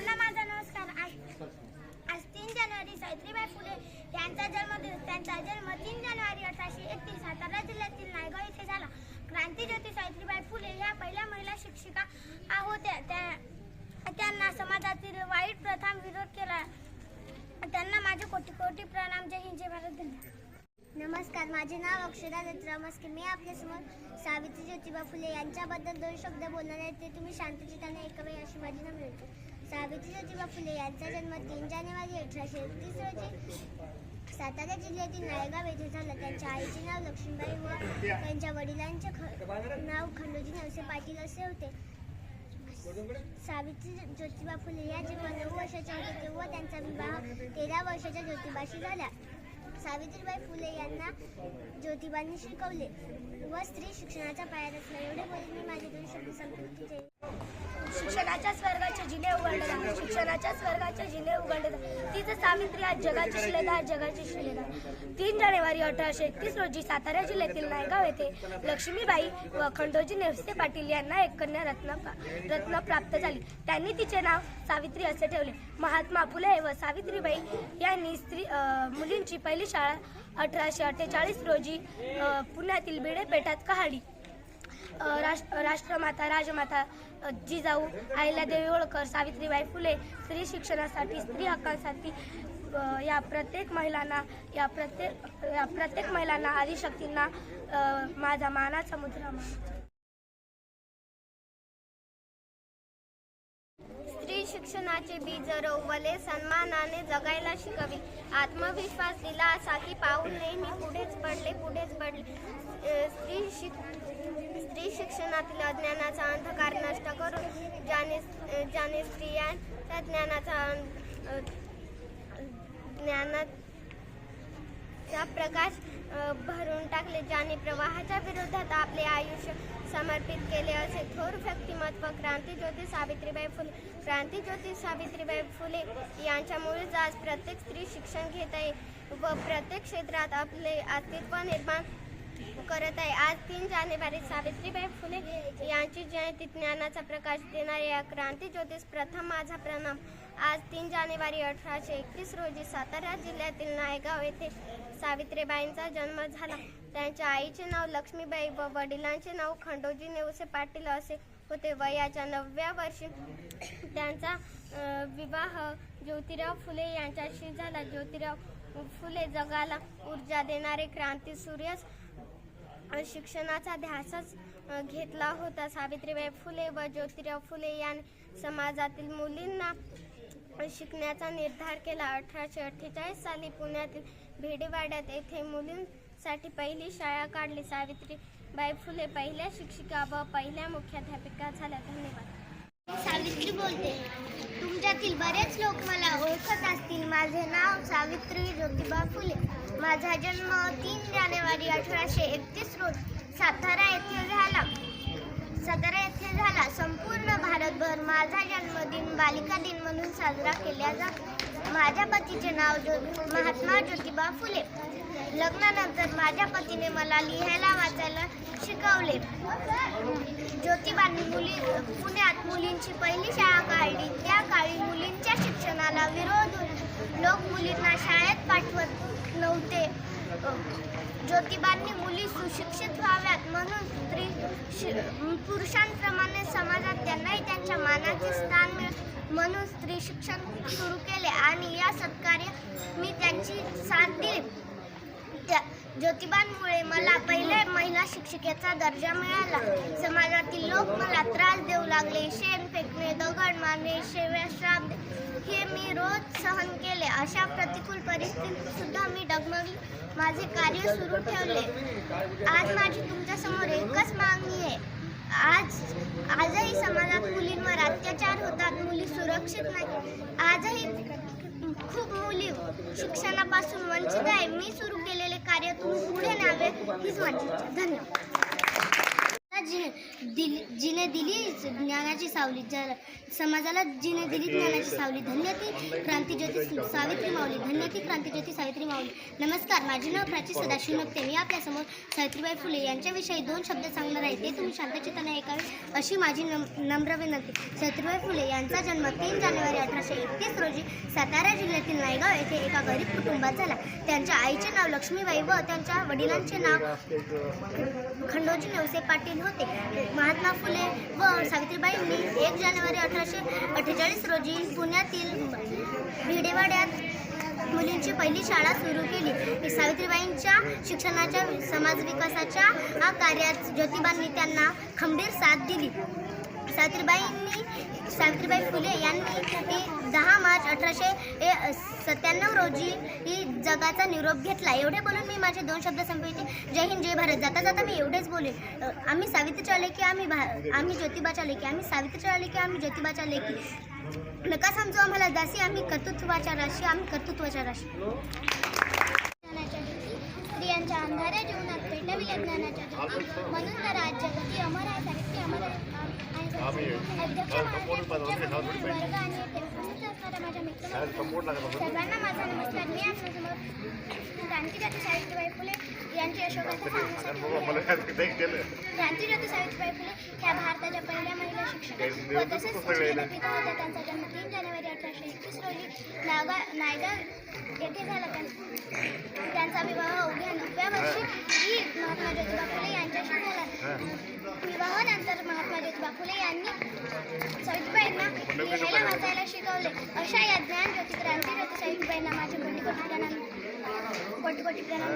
सर्वांना माझा नमस्कार. आज आज तीन जानेवारी सावित्रीबाई फुले यांचा जन्मदिवस त्यांचा जन्म तीन जानेवारी अठराशे एकतीस. सातारा जिल्ह्यातील नायगाव येथे झाला. क्रांतीज्योती सावित्रीबाई फुले ह्या पहिल्या महिला शिक्षिका आ होत्या त्या त्यांना समाजातील वाईट प्रथा विरोध केला. त्यांना माझे कोटी कोटी प्रणाम. जय हिंद जय भारत धन्यवाद नमस्कार माझे नाव अक्षरा दत्तराव मस्के मी आपल्यासमोर सावित्री ज्योतिबा फुले यांच्याबद्दल दोन शब्द बोलणार आहेत ते तुम्ही शांतचिताने ऐकावे अशी माझी नम्र सावित्री ज्योतिबा फुले यांचा जन्म तीन जानेवारी अठराशे एकतीस रोजी सातारा जिल्ह्यातील नायगाव येथे झाला. त्यांच्या आईचे नाव लक्ष्मीबाई व त्यांच्या वडिलांचे ख नाव खंडोजी नवसे पाटील असे होते. सावित्री ज्योतिबा फुले या जेव्हा नऊ वर्षाच्या होत्या तेव्हा त्यांचा विवाह तेरा वर्षाच्या ज्योतिबाशी झाला. सावित्रीबाई फुले यांना ज्योतिबांनी शिकवले व स्त्री शिक्षणाचा पाया रचला. एवढे बोलून मी माझे दोन शब्द संपवते. शिक्षणाच्या स्वर्गाचे जिने उघडले शिक्षणाच्या स्वर्गाचे जिने उघडले जातात. तिचं सावित्री आज जगाची शिलेदार जगाची शिलेदार. तीन जानेवारी अठराशे एकतीस रोजी सातारा जिल्ह्यातील नायगाव येथे लक्ष्मीबाई व खंडोजी नेवसे पाटील यांना एक कन्या रत्न रत्न प्राप्त झाली. त्यांनी तिचे नाव सावित्री असे ठेवले. महात्मा फुले व सावित्रीबाई यांनी स्त्री मुलींची पहिली शाळा अठराशे अठ्ठेचाळीस रोजी पुण्यातील बिडे पेठात काढली राष्ट्र राष्ट्रमाता राजमाता जिजाऊ जिजाऊ देवी होळकर सावित्रीबाई फुले स्त्री शिक्षणासाठी स्त्री हक्कांसाठी या प्रत्येक महिलांना या प्रत्येक या प्रत्येक महिलांना आदिशक्तींना माझा मानाचा मुद्रा मान स्त्री शिक्षणाचे बीज रोवले सन्मानाने जगायला शिकवी. आत्मविश्वास दिला असा की पाऊल नेहमी पुढेच पडले पुढेच पडले. स्त्री शिक स्त्री शिक्षणातील अज्ञानाचा अंधकार नष्ट करून ज्याने ज्याने स्त्रिया त्या ज्ञानाचा प्रकाश भरून टाकले ज्याने प्रवाहाच्या विरोधात आपले आयुष्य समर्पित केले असे थोर व्यक्तिमत्व क्रांतीज्योती सावित्रीबाई फुले क्रांतीज्योती सावित्रीबाई फुले यांच्यामुळेच आज प्रत्येक स्त्री शिक्षण घेत आहे व प्रत्येक क्षेत्रात आपले अस्तित्व निर्माण करत आहे. आज तीन जानेवारी सावित्रीबाई फुले यांची जयंती. ज्ञानाचा प्रकाश देणाऱ्या क्रांतीज्योतीस प्रथम माझा प्रणाम. आज तीन जानेवारी अठराशे एकतीस रोजी सातारा जिल्ह्यातील नायगाव येथे सावित्रीबाईंचा जन्म झाला. त्यांच्या आईचे नाव लक्ष्मीबाई व वडिलांचे नाव खंडोजी नेवसे पाटील असे होते. वयाच्या नवव्या वर्षी त्यांचा विवाह ज्योतिराव फुले यांच्याशी झाला. ज्योतिराव फुले जगाला ऊर्जा देणारे क्रांती सूर्यच शिक्षणाचा ध्यासच घेतला होता. सावित्रीबाई फुले व ज्योतिराव फुले यांनी समाजातील मुलींना शिकण्याचा निर्धार केला. अठराशे अठ्ठेचाळीस साली पुण्यातील भेडेवाड्यात येथे मुलींसाठी पहिली शाळा काढली. सावित्रीबाई फुले पहिल्या शिक्षिका व पहिल्या मुख्याध्यापिका झाल्या. धन्यवाद. सावित्री बोलते. गावातील बरेच लोक मला ओळखत असतील. माझे नाव सावित्री ज्योतिबा फुले. माझा जन्म तीन जानेवारी अठराशे एकतीस रोज सातारा येथे झाला. सातारा येथे झाला. संपूर्ण भारतभर माझा जन्मदिन बालिका दिन म्हणून साजरा केला जातो. माझ्या पतीचे नाव ज्यो महात्मा ज्योतिबा फुले. लग्नानंतर माझ्या पतीने मला लिहायला वाचायला शिकवले. ज्योतिबांनी मुली पुण्यात मुलींची पहिली शाळा काढली. त्या काळी मुलींच्या शिक्षणाला विरोध लोक मुलींना शाळेत पाठवत नव्हते. ज्योतिबांनी मुली सुशिक्षित व्हाव्यात म्हणून स्त्री शि- पुरुषांप्रमाणे समाजात त्यांनाही त्यांच्या मानाचे स्थान मिळ म्हणून स्त्री शिक्षण सुरू केले. आणि या सत्कार्य मी त्यांची साथ दिली. त्या ज्योतिबांमुळे मला पहिल्या महिला शिक्षिकेचा दर्जा मिळाला. समाजातील लोक मला त्रास देऊ लागले. शेण फेकणे दगड मारणे शेव्या श्राप हे मी रोज सहन केले. अशा प्रतिकूल परिस्थितीत सुद्धा मी डगमगली. माझे कार्य सुरू ठेवले. आज माझी तुमच्यासमोर एकच मागणी आहे. आज आजही समाजात मुलींवर अत्याचार होतात. मुली सुरक्षित नाही आजही खूप मुली शिक्षणापासून वंचित आहे. मी सुरू केलेले तुम्ही पुढे न्यावे हीच माझी इच्छा. जिने दिली जिने दिली ज्ञानाची सावली. जर समाजाला जिने दिली ज्ञानाची सावली. धन्य ती क्रांतीज्योती सावित्री माऊली. धन्य ती क्रांतीज्योती सावित्री माऊली. नमस्कार. माझे नाव प्राची सदाशिव नक्ते मी आपल्यासमोर सावित्रीबाई फुले यांच्याविषयी दोन शब्द सांगणार आहे. ते तुम्ही शांतचित्ताने ऐकावे अशी माझी नम नम्र विनंती. सावित्रीबाई फुले यांचा जन्म तीन जानेवारी अठराशे एकतीस रोजी सातारा जिल्ह्यातील नायगाव येथे एका गरीब कुटुंबात झाला. त्यांच्या आईचे नाव लक्ष्मीबाई व त्यांच्या वडिलांचे नाव खंडोजी नेवसे पाटील होते. महात्मा फुले व सावित्रीबाईंनी एक जानेवारी अठराशे अठ्ठेचाळीस रोजी पुण्यातील भिडेवाड्यात मुलींची पहिली शाळा सुरू केली. सावित्रीबाईंच्या शिक्षणाच्या समाज विकासाच्या कार्यात ज्योतिबांनी त्यांना खंबीर साथ दिली. सावित्रीबाईंनी सावित्रीबाई फुले यांनी दहा मार्च अठराशे सत्त्याण्णव रोजी ही जगाचा निरोप घेतला. एवढे बोलून मी माझे दोन शब्द संपविते. जय हिंद जय भारत. जाता जाता मी एवढेच बोले. आम्ही सावित्रीच्या लेखी आम्ही भा आम्ही ज्योतिबाच्या लेखी आम्ही सावित्रीच्या लेखी आम्ही ज्योतिबाच्या लेखी. नका समजू आम्हाला दासी आम्ही कर्तृत्वाच्या राशी आम्ही कर्तृत्वाच्या राशी. स्त्रियांच्या अंधाऱ्या जीवनात पेटविल्या ज्ञानाच्या म्हणून तर आज जगती अमर आहे अमर आहे. अध्यक्ष वर्ग आणि येथे उपस्थित असणाऱ्या माझ्या मित्र सर्वांना माझा नमस्कार. मी आपल्यासमोर क्रांतीज्योती सावित्रीबाई फुले यांची यशोगाथा क्रांतीज्योती सावित्रीबाई फुले. ह्या भारताच्या पहिल्या महिला शिक्षक व तसेच पिता होत्या. त्यांचा जन्म तीन जानेवारी अठराशे एकवीस रोजी नागा नायगाव येथे झाला. त्यां- त्यांचा विवाह अवघ्या नवव्या वर्षी ही. महात्मा ज्योतिबा फुले यांच्याशी झाला. विवाहानंतर महात्मा ज्योतिबा फुले यांनी सावित्रीबाईंना लिहायला वाचायला शिकवले. अशा या ज्ञान ज्योती क्रांती ज्योती सावित्रीबाईंना माझे कोटी कोटी प्रणाम कोटी कोटी प्रणाम.